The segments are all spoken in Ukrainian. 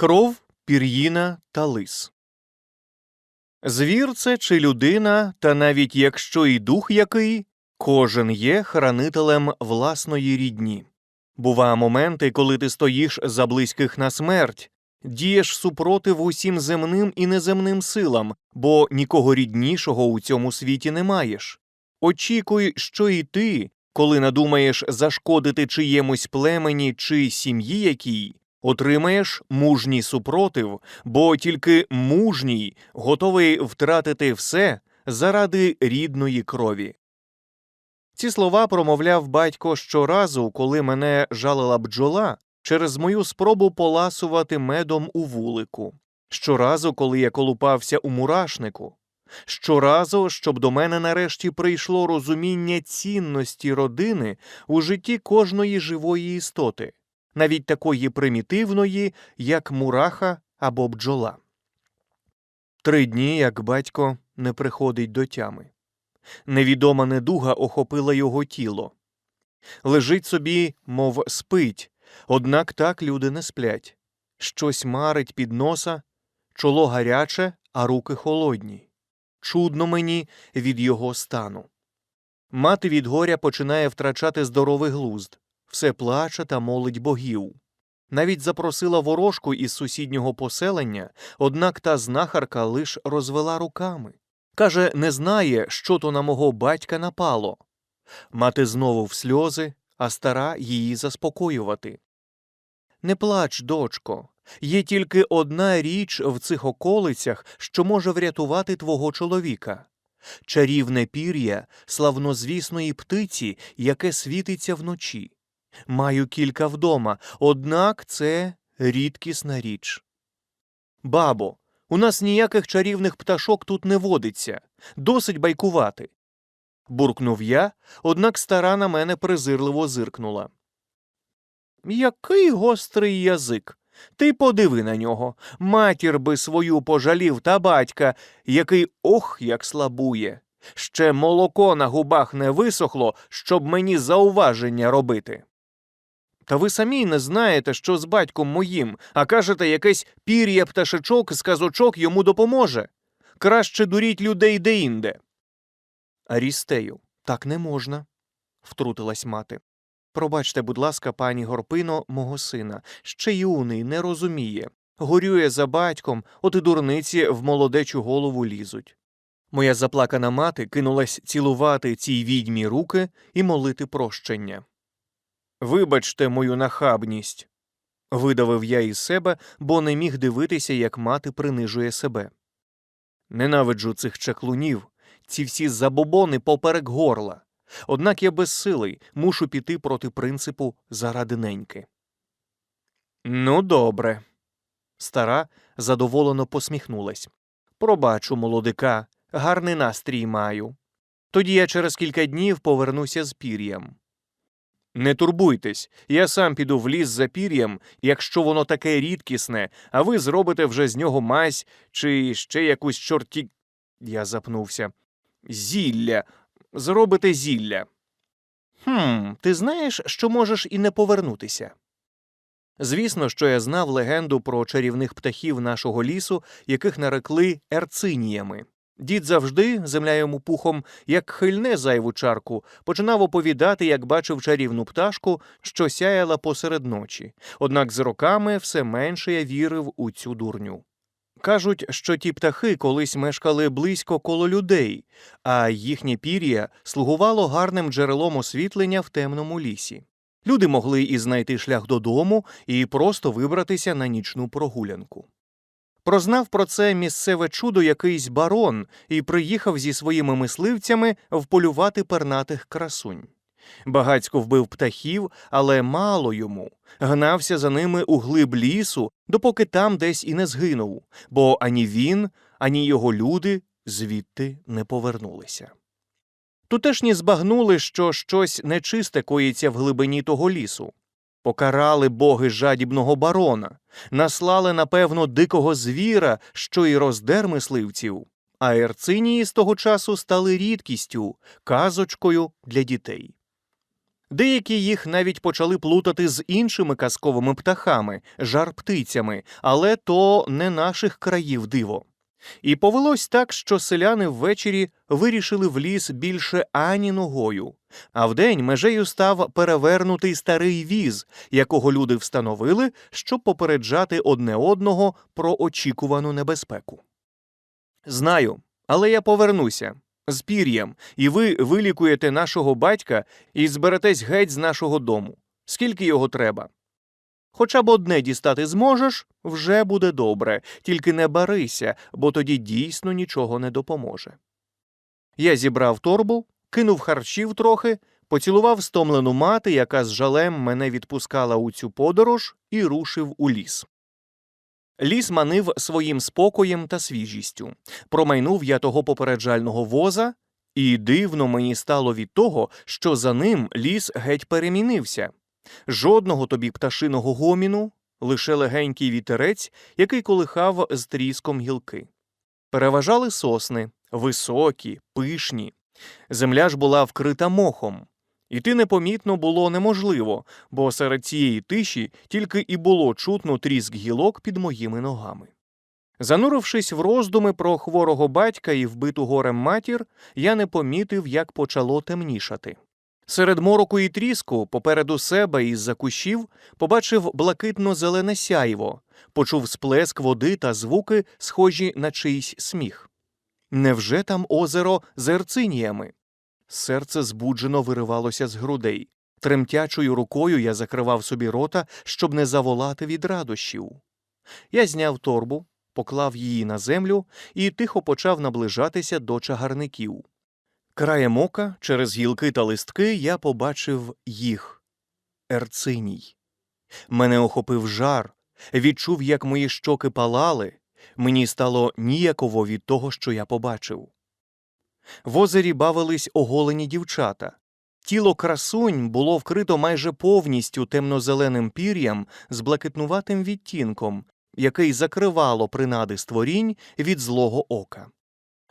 Кров, пір'їна та лис. Звір це чи людина, та навіть якщо і дух який, кожен є хранителем власної рідні. Бува моменти, коли ти стоїш за близьких на смерть, дієш супротив усім земним і неземним силам, бо нікого ріднішого у цьому світі не маєш. Очікуй, що і ти, коли надумаєш зашкодити чиємусь племені чи сім'ї якій, отримаєш мужній супротив, бо тільки мужній готовий втратити все заради рідної крові. Ці слова промовляв батько щоразу, коли мене жалила бджола через мою спробу поласувати медом у вулику, щоразу, коли я колупався у мурашнику, щоразу, щоб до мене нарешті прийшло розуміння цінності родини у житті кожної живої істоти, навіть такої примітивної, як мураха або бджола. Три дні, як батько не приходить до тями. Невідома недуга охопила його тіло. Лежить собі, мов спить, однак так люди не сплять. Щось марить під носа, чоло гаряче, а руки холодні. Чудно мені від його стану. Мати від горя починає втрачати здоровий глузд, все плаче та молить богів. Навіть запросила ворожку із сусіднього поселення, однак та знахарка лиш розвела руками. Каже, не знає, що то на мого батька напало. Мати знову в сльози, а стара її заспокоювати. Не плач, дочко. Є тільки одна річ в цих околицях, що може врятувати твого чоловіка чарівне пір'я славнозвісної птиці, яке світиться вночі. Маю кілька вдома, однак це рідкісна річ. Бабо, у нас ніяких чарівних пташок тут не водиться, досить байкувати. буркнув я, однак стара на мене презирливо зиркнула. Який гострий язик. Ти подиви на нього. Матір би свою пожалів та батька, який ох, як слабує. Ще молоко на губах не висохло, щоб мені зауваження робити. Та ви самі не знаєте, що з батьком моїм, а кажете, якесь пір'я пташечок з казочок йому допоможе. Краще дуріть людей деінде. Арістею, так не можна, втрутилась мати. Пробачте, будь ласка, пані Горпино, мого сина, ще юний, не розуміє. Горює за батьком, от і дурниці в молодечу голову лізуть. Моя заплакана мати кинулась цілувати цій відьмі руки і молити прощення. Вибачте мою нахабність. видавив я із себе, бо не міг дивитися, як мати принижує себе. Ненавиджу цих чаклунів, ці всі забобони поперек горла. Однак я безсилий, мушу піти проти принципу заради неньки. Ну, добре. Стара задоволено посміхнулась. Пробачу, молодика, гарний настрій маю. Тоді я через кілька днів повернуся з пір'ям. Не турбуйтесь, я сам піду в ліс за пір'ям, якщо воно таке рідкісне, а ви зробите вже з нього мазь чи ще якусь чорті. Я запнувся. Зілля. Зробите зілля. Хм, ти знаєш, що можеш і не повернутися. Звісно, що я знав легенду про чарівних птахів нашого лісу, яких нарекли ерциніями. Дід завжди, земля йому пухом, як хильне зайву чарку, починав оповідати, як бачив чарівну пташку, що сяяла посеред ночі. Однак з роками все менше я вірив у цю дурню. Кажуть, що ті птахи колись мешкали близько коло людей, а їхнє пір'я слугувало гарним джерелом освітлення в темному лісі. Люди могли і знайти шлях додому, і просто вибратися на нічну прогулянку. Прознав про це місцеве чудо якийсь барон і приїхав зі своїми мисливцями вполювати пернатих красунь. Багацько вбив птахів, але мало йому. Гнався за ними у глиб лісу, допоки там десь і не згинув, бо ані він, ані його люди звідти не повернулися. Тутешні збагнули, що щось нечисте коїться в глибині того лісу. Покарали боги жадібного барона, наслали, напевно, дикого звіра, що й роздер мисливців, а ерцинії з того часу стали рідкістю, казочкою для дітей. Деякі їх навіть почали плутати з іншими казковими птахами, жар-птицями, але то не наших країв диво. І повелось так, що селяни ввечері вирішили в ліс більше ані ногою, а вдень межею став перевернутий старий віз, якого люди встановили, щоб попереджати одне одного про очікувану небезпеку. Знаю, але я повернуся з пір'ям, і ви вилікуєте нашого батька і зберетесь геть з нашого дому. Скільки його треба? Хоча б одне дістати зможеш, вже буде добре, тільки не барися, бо тоді дійсно нічого не допоможе. Я зібрав торбу, кинув харчів трохи, поцілував стомлену мати, яка з жалем мене відпускала у цю подорож, і рушив у ліс. Ліс манив своїм спокоєм та свіжістю. Промайнув я того попереджального воза, і дивно мені стало від того, що за ним ліс геть перемінився. Жодного тобі пташиного гоміну, лише легенький вітерець, який колихав з тріском гілки. Переважали сосни, високі, пишні. Земля ж була вкрита мохом. Іти непомітно було неможливо, бо серед цієї тиші тільки і було чутно тріск гілок під моїми ногами. Занурившись в роздуми про хворого батька і вбиту горем матір, я не помітив, як почало темнішати. Серед мороку і тріску, попереду себе із за кущів, побачив блакитно-зелене сяйво, почув сплеск води та звуки, схожі на чийсь сміх. Невже там озеро з ерциніями? Серце збуджено виривалося з грудей. Тремтячою рукою я закривав собі рота, щоб не заволати від радощів. Я зняв торбу, поклав її на землю і тихо почав наближатися до чагарників. Краєм ока, через гілки та листки, я побачив їх Ерциній. Мене охопив жар, відчув, як мої щоки палали, мені стало ніяково від того, що я побачив. В озері бавились оголені дівчата. Тіло красунь було вкрито майже повністю темно-зеленим пір'ям з блакитнуватим відтінком, який закривало принади створінь від злого ока.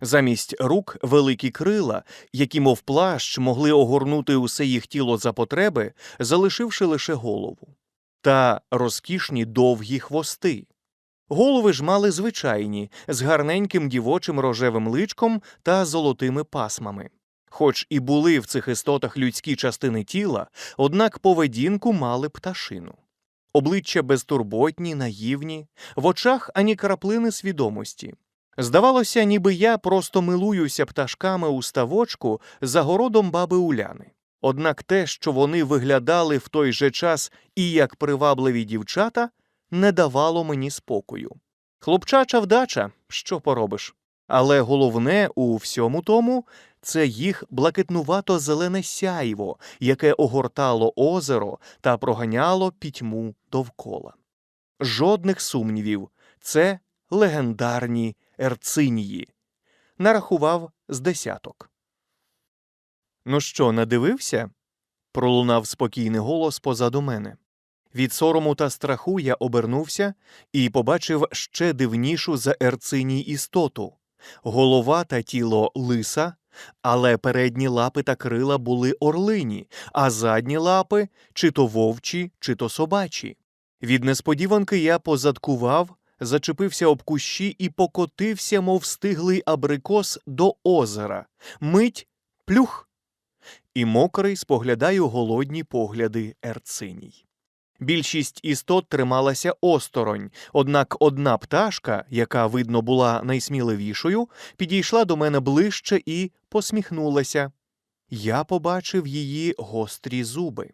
Замість рук великі крила, які, мов плащ, могли огорнути усе їх тіло за потреби, залишивши лише голову, та розкішні довгі хвости. Голови ж мали звичайні, з гарненьким дівочим рожевим личком та золотими пасмами. Хоч і були в цих істотах людські частини тіла, однак поведінку мали пташину. Обличчя безтурботні, наївні, в очах ані краплини свідомості. Здавалося, ніби я просто милуюся пташками у ставочку за городом баби Уляни. Однак те, що вони виглядали в той же час і як привабливі дівчата, не давало мені спокою. Хлопчача вдача, що поробиш. Але головне у всьому тому це їх блакитнувато зелене сяйво, яке огортало озеро та проганяло пітьму довкола. Жодних сумнівів, це легендарні Ерцинії. Нарахував з десяток. Ну що, надивився? пролунав спокійний голос позаду мене. Від сорому та страху я обернувся і побачив ще дивнішу за Ерциній істоту голова та тіло лиса, але передні лапи та крила були орлині, а задні лапи чи то вовчі, чи то собачі. Від несподіванки я позадкував, зачепився об кущі і покотився, мов стиглий абрикос до озера. Мить плюх. І мокрий споглядаю голодні погляди Ерциній. Більшість істот трималася осторонь, однак одна пташка, яка, видно, була найсміливішою, підійшла до мене ближче і посміхнулася. Я побачив її гострі зуби.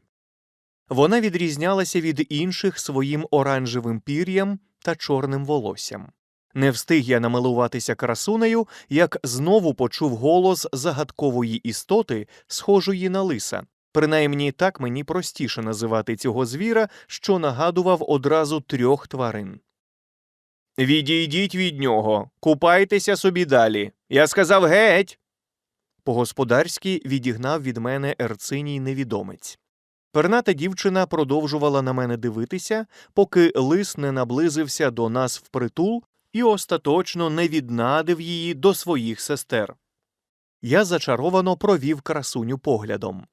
Вона відрізнялася від інших своїм оранжевим пір'ям та чорним волоссям. Не встиг я намилуватися красунею, як знову почув голос загадкової істоти, схожої на лиса. Принаймні так мені простіше називати цього звіра, що нагадував одразу трьох тварин. Відійдіть від нього, купайтеся собі далі. Я сказав геть. По господарськи відігнав від мене ерциній невідомець. Перната дівчина продовжувала на мене дивитися, поки лис не наблизився до нас впритул і остаточно не віднадив її до своїх сестер. Я зачаровано провів красуню поглядом.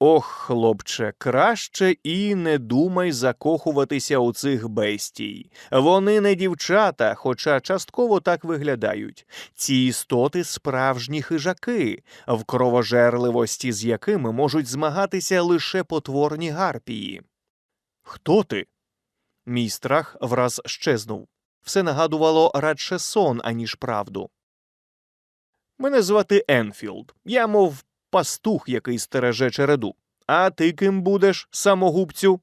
Ох, хлопче, краще і не думай закохуватися у цих бестій. Вони не дівчата, хоча частково так виглядають. Ці істоти справжні хижаки, в кровожерливості з якими можуть змагатися лише потворні гарпії. Хто ти? Мій страх враз щезнув. Все нагадувало радше сон, аніж правду. Мене звати Енфілд. Я, мов пастух, який стереже череду. А ти ким будеш, самогубцю?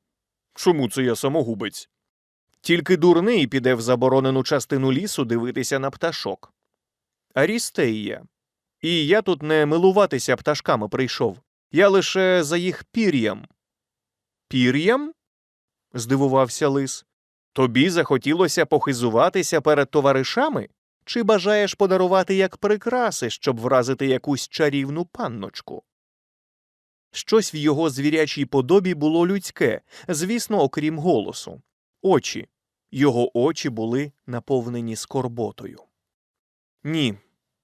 Чому це я самогубець? Тільки дурний піде в заборонену частину лісу дивитися на пташок. Арістея. І я тут не милуватися пташками прийшов. Я лише за їх пір'ям. Пір'ям? здивувався лис. Тобі захотілося похизуватися перед товаришами? Чи бажаєш подарувати як прикраси, щоб вразити якусь чарівну панночку? Щось в його звірячій подобі було людське, звісно, окрім голосу. Очі. Його очі були наповнені скорботою. Ні,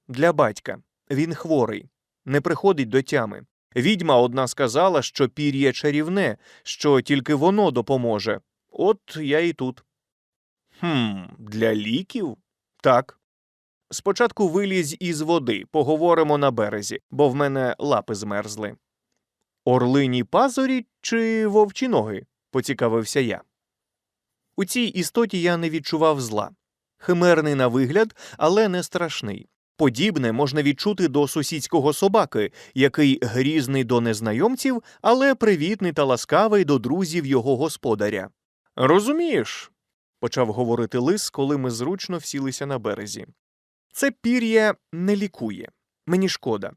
для батька. Він хворий, не приходить до тями. Відьма одна сказала, що пір'я чарівне, що тільки воно допоможе. От я і тут. Хм, для ліків? Так. Спочатку вилізь із води, поговоримо на березі, бо в мене лапи змерзли. Орлині пазурі чи вовчі ноги? поцікавився я. У цій істоті я не відчував зла. Химерний на вигляд, але не страшний. Подібне можна відчути до сусідського собаки, який грізний до незнайомців, але привітний та ласкавий до друзів його господаря. Розумієш, почав говорити лис, коли ми зручно всілися на березі. Це пір'я не лікує. Мені шкода.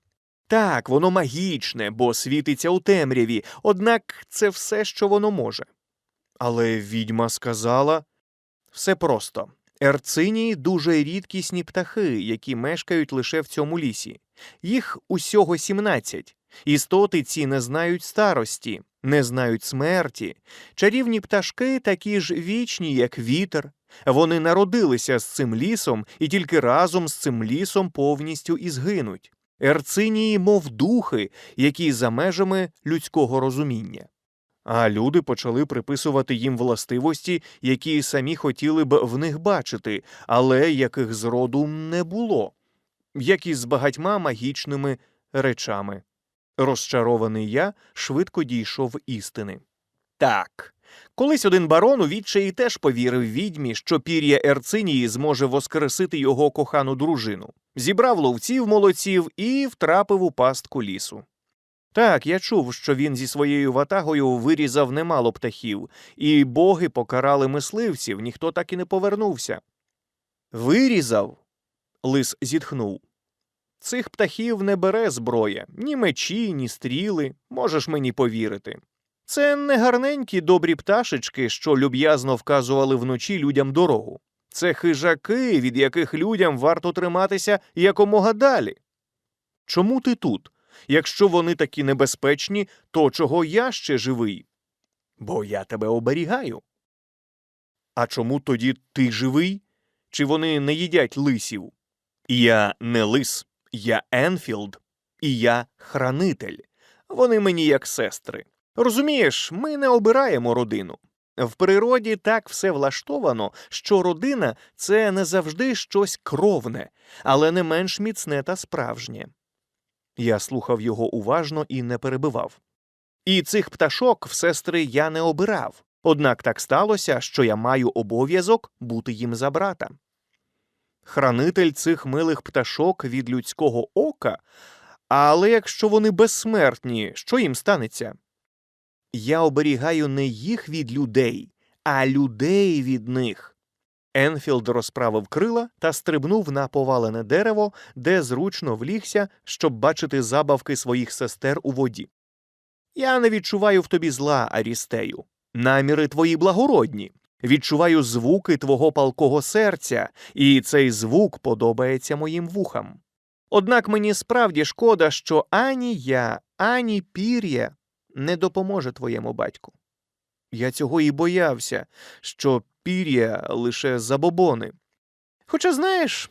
Так, воно магічне, бо світиться у темряві, однак це все, що воно може. Але відьма сказала все просто. Ерцинії дуже рідкісні птахи, які мешкають лише в цьому лісі. Їх усього 17. Істоти ці не знають старості, не знають смерті. Чарівні пташки такі ж вічні, як вітер. Вони народилися з цим лісом і тільки разом з цим лісом повністю і згинуть. Ерцинії, мов духи, які за межами людського розуміння. А люди почали приписувати їм властивості, які самі хотіли б в них бачити, але яких зроду не було, як і з багатьма магічними речами. Розчарований я швидко дійшов істини. Так. Колись один барон у відчаї теж повірив відьмі, що пір'я Ерцинії зможе воскресити його кохану дружину. Зібрав ловців молодців і втрапив у пастку лісу. Так, я чув, що він зі своєю ватагою вирізав немало птахів, і боги покарали мисливців, ніхто так і не повернувся. Вирізав? Лис зітхнув. Цих птахів не бере зброя, ні мечі, ні стріли, можеш мені повірити. Це не гарненькі добрі пташечки, що люб'язно вказували вночі людям дорогу. Це хижаки, від яких людям варто триматися якомога далі. Чому ти тут? Якщо вони такі небезпечні, то чого я ще живий? Бо я тебе оберігаю. А чому тоді ти живий? Чи вони не їдять лисів? Я не лис, я Енфілд, і я хранитель. Вони мені як сестри. Розумієш, ми не обираємо родину. В природі так все влаштовано, що родина це не завжди щось кровне, але не менш міцне та справжнє. Я слухав його уважно і не перебивав. І цих пташок в сестри я не обирав, однак так сталося, що я маю обов'язок бути їм за брата. Хранитель цих милих пташок від людського ока, але якщо вони безсмертні, що їм станеться? Я оберігаю не їх від людей, а людей від них. Енфілд розправив крила та стрибнув на повалене дерево, де зручно влігся, щоб бачити забавки своїх сестер у воді. Я не відчуваю в тобі зла, Арістею. Наміри твої благородні. Відчуваю звуки твого палкого серця, і цей звук подобається моїм вухам. Однак мені справді шкода, що ані я, ані пір'я не допоможе твоєму батьку. Я цього і боявся, що пір'я лише забобони. Хоча, знаєш,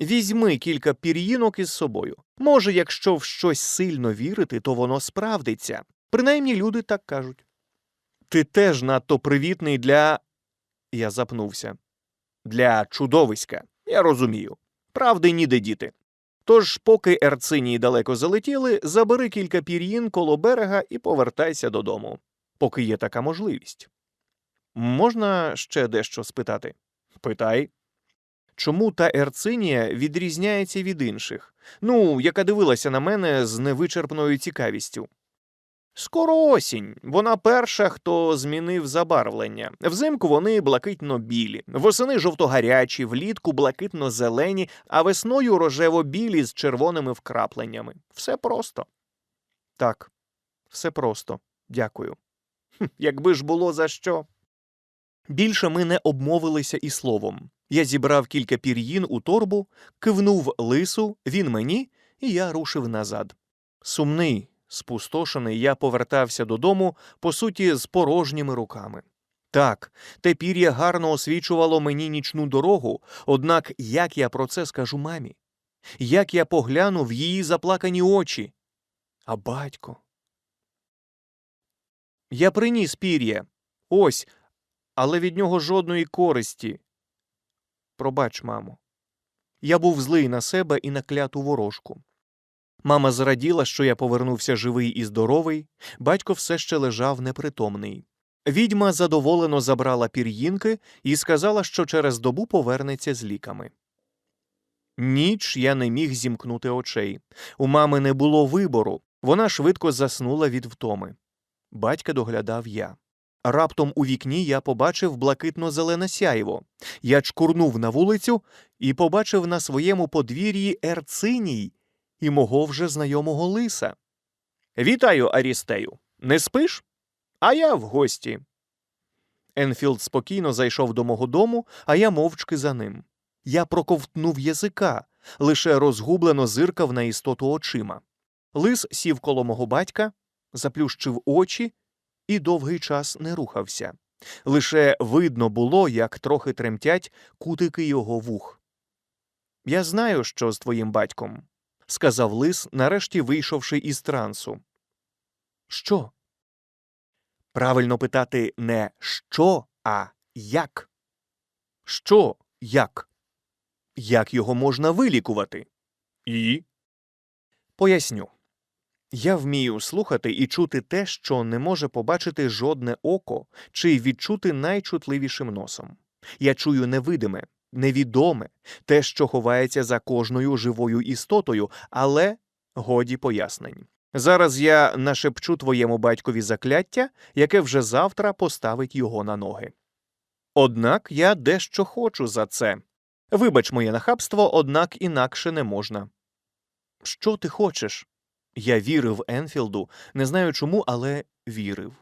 візьми кілька пір'їнок із собою. Може, якщо в щось сильно вірити, то воно справдиться. Принаймні люди так кажуть. Ти теж надто привітний для. Я запнувся. Для чудовиська. Я розумію. Правди ніде діти. Тож, поки ерцинії далеко залетіли, забери кілька пір'їн коло берега і повертайся додому, поки є така можливість. Можна ще дещо спитати? Питай. Чому та ерцинія відрізняється від інших? Ну, яка дивилася на мене з невичерпною цікавістю. Скоро осінь. Вона перша, хто змінив забарвлення. Взимку вони блакитно-білі, восени жовто-гарячі, влітку блакитно-зелені, а весною рожево-білі з червоними вкрапленнями. Все просто. Так, все просто. Дякую. Хм, якби ж було за що. Більше ми не обмовилися і словом. Я зібрав кілька пір'їн у торбу, кивнув лису, він мені, і я рушив назад. Сумний, спустошений, я повертався додому, по суті, з порожніми руками. Так, те пір'я гарно освічувало мені нічну дорогу, однак як я про це скажу мамі? Як я погляну в її заплакані очі? А батько. Я приніс пір'я. Ось, але від нього жодної користі. Пробач, мамо. Я був злий на себе і на кляту ворожку. Мама зраділа, що я повернувся живий і здоровий, батько все ще лежав непритомний. Відьма задоволено забрала пір'їнки і сказала, що через добу повернеться з ліками. Ніч я не міг зімкнути очей. У мами не було вибору, вона швидко заснула від втоми. Батька доглядав я. Раптом у вікні я побачив блакитно-зелене сяйво. Я чкурнув на вулицю і побачив на своєму подвір'ї ерциній і мого вже знайомого лиса. Вітаю, Арістею. Не спиш? А я в гості. Енфілд спокійно зайшов до мого дому, а я мовчки за ним. Я проковтнув язика, лише розгублено зиркав на істоту очима. Лис сів коло мого батька, заплющив очі і довгий час не рухався. Лише видно було, як трохи тремтять кутики його вух. Я знаю, що з твоїм батьком, сказав лис, нарешті вийшовши із трансу. Що? Правильно питати не що, а як. Що як? Як його можна вилікувати? І? Поясню. Я вмію слухати і чути те, що не може побачити жодне око чи відчути найчутливішим носом. Я чую невидиме, невідоме, те, що ховається за кожною живою істотою, але годі пояснень. Зараз я нашепчу твоєму батькові закляття, яке вже завтра поставить його на ноги. Однак я дещо хочу за це. Вибач моє нахабство, однак інакше не можна. Що ти хочеш? Я вірив Енфілду, не знаю чому, але вірив.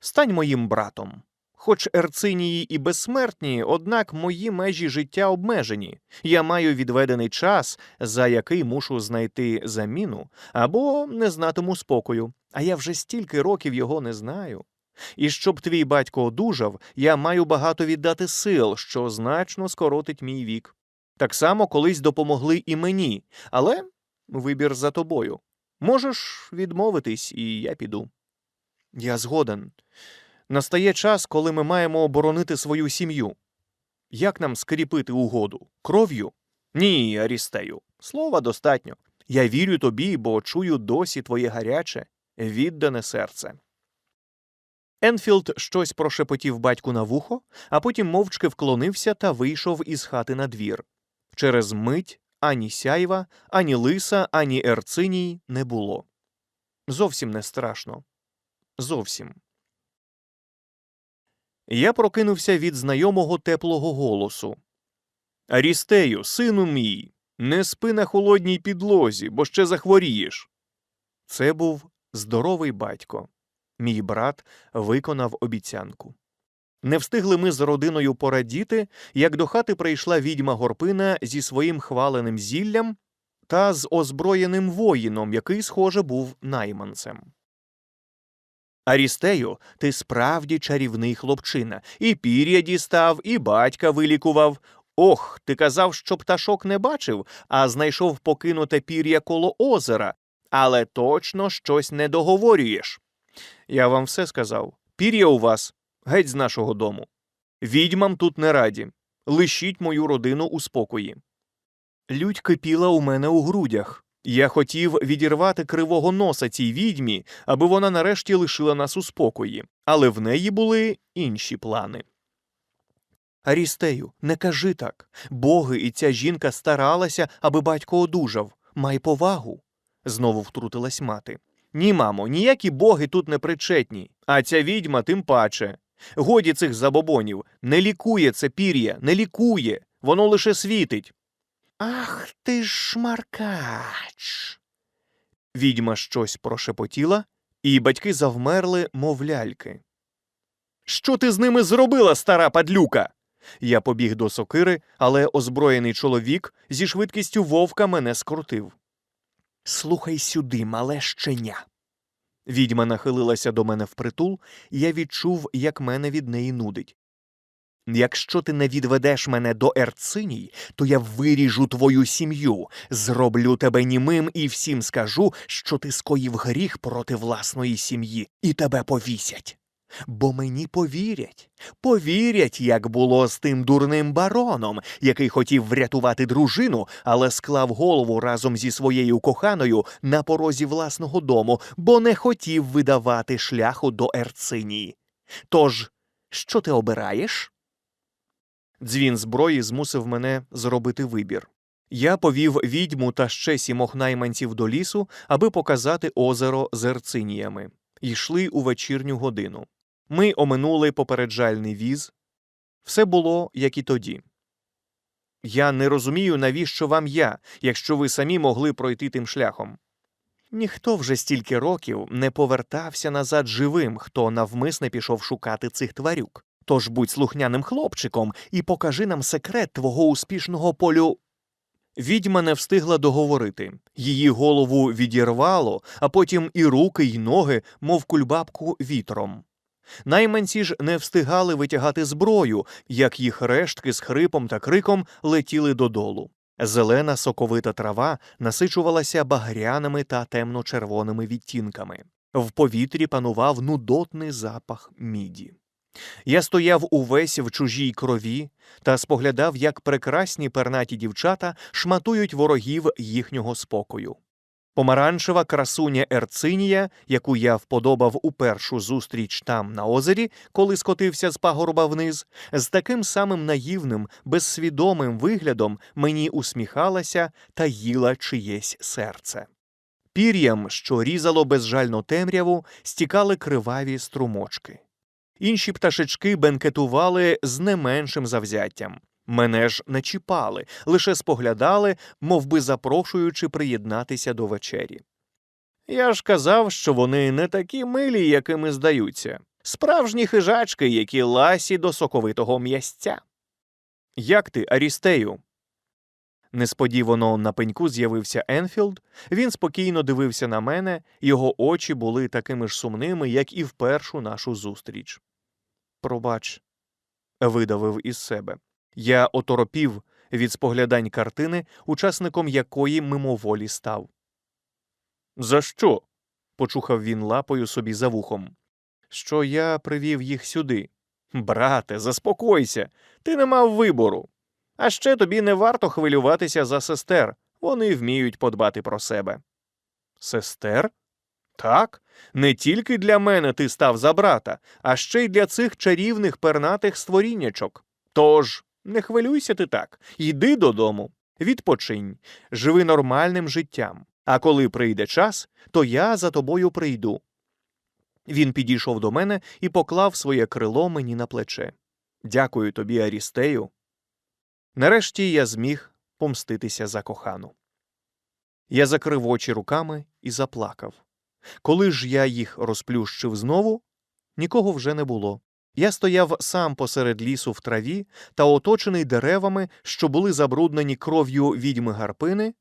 Стань моїм братом. Хоч ерцинії і безсмертні, однак мої межі життя обмежені. Я маю відведений час, за який мушу знайти заміну, або не знатиму спокою, а я вже стільки років його не знаю. І щоб твій батько одужав, я маю багато віддати сил, що значно скоротить мій вік. Так само колись допомогли і мені, але вибір за тобою. Можеш відмовитись, і я піду. Я згоден. Настає час, коли ми маємо оборонити свою сім'ю. Як нам скріпити угоду? Кров'ю? Ні, Арістею. Слова достатньо. Я вірю тобі, бо чую досі твоє гаряче, віддане серце. Енфілд щось прошепотів батьку на вухо, а потім мовчки вклонився та вийшов із хати на двір. Через мить ані сяйва, ані лиса, ані ерциній не було. Зовсім не страшно. Зовсім. Я прокинувся від знайомого теплого голосу. Арістею, сину мій, не спи на холодній підлозі, бо ще захворієш. Це був здоровий батько. Мій брат виконав обіцянку. Не встигли ми з родиною порадіти, як до хати прийшла відьма Горпина зі своїм хваленим зіллям та з озброєним воїном, який, схоже, був найманцем. Арістею, ти справді чарівний хлопчина, і пір'я дістав, і батька вилікував. Ох, ти казав, що пташок не бачив, а знайшов покинуте пір'я коло озера, але точно щось не договорюєш. Я вам все сказав. Пір'я у вас геть з нашого дому. Відьмам тут не раді. Лишіть мою родину у спокої. Лють кипіла у мене у грудях. Я хотів відірвати кривого носа цій відьмі, аби вона нарешті лишила нас у спокої, але в неї були інші плани. Арістею, не кажи так. Боги і ця жінка старалася, аби батько одужав. Май повагу. знову втрутилась мати. Ні, мамо, ніякі боги тут не причетні, а ця відьма тим паче. Годі цих забобонів, не лікує це пір'я, не лікує, воно лише світить. Ах ти ж шмаркач. Відьма щось прошепотіла, і батьки завмерли, мов ляльки. Що ти з ними зробила, стара падлюка? Я побіг до сокири, але озброєний чоловік зі швидкістю вовка мене скрутив. Слухай сюди, мале щеня. Відьма нахилилася до мене впритул, і я відчув, як мене від неї нудить. Якщо ти не відведеш мене до Ерциній, то я виріжу твою сім'ю, зроблю тебе німим і всім скажу, що ти скоїв гріх проти власної сім'ї, і тебе повісять. Бо мені повірять, повірять, як було з тим дурним бароном, який хотів врятувати дружину, але склав голову разом зі своєю коханою на порозі власного дому, бо не хотів видавати шляху до Ерцинії. Тож, що ти обираєш? Дзвін зброї змусив мене зробити вибір. Я повів відьму та ще сімох найманців до лісу, аби показати озеро з ерциніями. Йшли у вечірню годину. Ми оминули попереджальний віз. Все було, як і тоді. Я не розумію, навіщо вам я, якщо ви самі могли пройти тим шляхом. Ніхто вже стільки років не повертався назад живим, хто навмисне пішов шукати цих тварюк. Тож будь слухняним хлопчиком і покажи нам секрет твого успішного полю. Відьма не встигла договорити. Її голову відірвало, а потім і руки, й ноги, мов кульбабку, вітром. Найманці ж не встигали витягати зброю, як їх рештки з хрипом та криком летіли додолу. Зелена соковита трава насичувалася багряними та темно-червоними відтінками. В повітрі панував нудотний запах міді. Я стояв увесь в чужій крові та споглядав, як прекрасні пернаті дівчата шматують ворогів їхнього спокою. Помаранчева красуня Ерцинія, яку я вподобав у першу зустріч там на озері, коли скотився з пагорба вниз, з таким самим наївним, безсвідомим виглядом мені усміхалася та їла чиєсь серце. Пір'ям, що різало безжально темряву, стікали криваві струмочки. Інші пташечки бенкетували з не меншим завзяттям. Мене ж не чіпали, лише споглядали, мов би запрошуючи приєднатися до вечері. Я ж казав, що вони не такі милі, якими здаються, справжні хижачки, які ласі до соковитого м'ясця. Як ти, Арістею? Несподівано на пеньку з'явився Енфілд. Він спокійно дивився на мене, його очі були такими ж сумними, як і в першу нашу зустріч. Пробач, видавив із себе. Я оторопів від споглядань картини, учасником якої мимоволі став. За що? почухав він лапою собі за вухом. Що я привів їх сюди. Брате, заспокойся, ти не мав вибору. А ще тобі не варто хвилюватися за сестер, вони вміють подбати про себе. Сестер? Так, не тільки для мене ти став за брата, а ще й для цих чарівних пернатих створіннячок. Тож не хвилюйся ти так, йди додому, відпочинь, живи нормальним життям. А коли прийде час, то я за тобою прийду. Він підійшов до мене і поклав своє крило мені на плече. Дякую тобі, Арістею. Нарешті я зміг помститися за кохану. Я закрив очі руками і заплакав. Коли ж я їх розплющив знову, нікого вже не було. Я стояв сам посеред лісу в траві та оточений деревами, що були забруднені кров'ю відьми гарпини,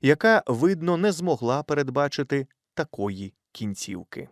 яка, видно, не змогла передбачити такої кінцівки.